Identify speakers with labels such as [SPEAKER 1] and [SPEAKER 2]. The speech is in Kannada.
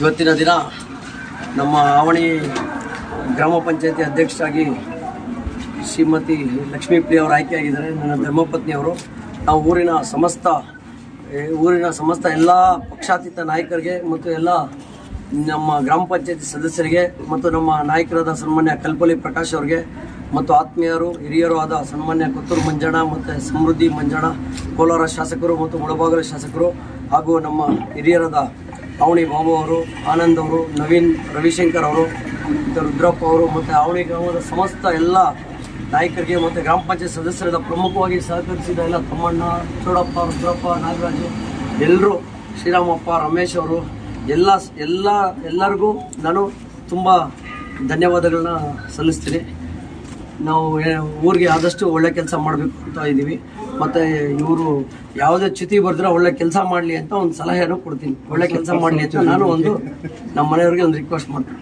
[SPEAKER 1] ಇವತ್ತಿನ ದಿನ ನಮ್ಮ ಆವಣಿ ಗ್ರಾಮ ಪಂಚಾಯತಿ ಅಧ್ಯಕ್ಷರಾಗಿ ಶ್ರೀಮತಿ ಲಕ್ಷ್ಮೀ ಪ್ರಿಯ ಅವರು ಆಯ್ಕೆಯಾಗಿದ್ದಾರೆ. ನನ್ನ ಧರ್ಮಪತ್ನಿಯವರು ನಾವು ಊರಿನ ಸಮಸ್ತ ಊರಿನ ಸಮಸ್ತ ಎಲ್ಲ ಪಕ್ಷಾತೀತ ನಾಯಕರಿಗೆ ಮತ್ತು ಎಲ್ಲ ನಮ್ಮ ಗ್ರಾಮ ಪಂಚಾಯತಿ ಸದಸ್ಯರಿಗೆ ಮತ್ತು ನಮ್ಮ ನಾಯಕರಾದ ಸನ್ಮಾನ್ಯ ಕಲ್ಪಲಿ ಪ್ರಕಾಶ್ ಅವರಿಗೆ ಮತ್ತು ಆತ್ಮೀಯರು, ಹಿರಿಯರು ಆದ ಸನ್ಮಾನ್ಯ ಕುತ್ತೂರು ಮಂಜಣ್ಣ ಮತ್ತು ಸಮೃದ್ಧಿ ಮಂಜಣ್ಣ, ಕೋಲಾರ ಶಾಸಕರು ಮತ್ತು ಮುಳಬಾಗಲ ಶಾಸಕರು ಹಾಗೂ ನಮ್ಮ ಹಿರಿಯರಾದ ಅವಣಿ ಬಾಬು ಅವರು, ಆನಂದ್ ಅವರು, ನವೀನ್ ರವಿಶಂಕರ್ ಅವರು, ಮತ್ತು ರುದ್ರಪ್ಪ ಅವರು, ಮತ್ತು ಅವಣಿ ಗ್ರಾಮದ ಸಮಸ್ತ ಎಲ್ಲ ನಾಯಕರಿಗೆ ಮತ್ತು ಗ್ರಾಮ ಪಂಚಾಯತ್ ಸದಸ್ಯರಾದ ಪ್ರಮುಖವಾಗಿ ಸಹಕರಿಸಿದ ಎಲ್ಲ ತಮ್ಮಣ್ಣ, ಚೋಡಪ್ಪ, ರುದ್ರಪ್ಪ, ನಾಗರಾಜು ಎಲ್ಲರೂ ಶ್ರೀರಾಮಪ್ಪ, ರಮೇಶ್ ಅವರು, ಎಲ್ಲ ಎಲ್ಲ, ಎಲ್ಲರಿಗೂ ನಾನು ತುಂಬ ಧನ್ಯವಾದಗಳನ್ನ ಸಲ್ಲಿಸ್ತೀನಿ. ನಾವು ಊರಿಗೆ ಆದಷ್ಟು ಒಳ್ಳೆ ಕೆಲಸ ಮಾಡಬೇಕು ಅಂತ ಇದ್ದೀವಿ. ಮತ್ತು ಇವರು ಯಾವುದೇ ಚ್ಯುತಿ ಬರೆದ್ರೆ ಒಳ್ಳೆ ಕೆಲಸ ಮಾಡಲಿ ಅಂತ ಒಂದು ಸಲಹೆಯನ್ನು ಕೊಡ್ತೀನಿ. ಒಳ್ಳೆ ಕೆಲಸ ಮಾಡಲಿ ಅಂತ ನಾನು ಒಂದು ನಮ್ಮ ಮನೆಯವ್ರಿಗೆ ಒಂದು ರಿಕ್ವೆಸ್ಟ್ ಮಾಡ್ತೀನಿ.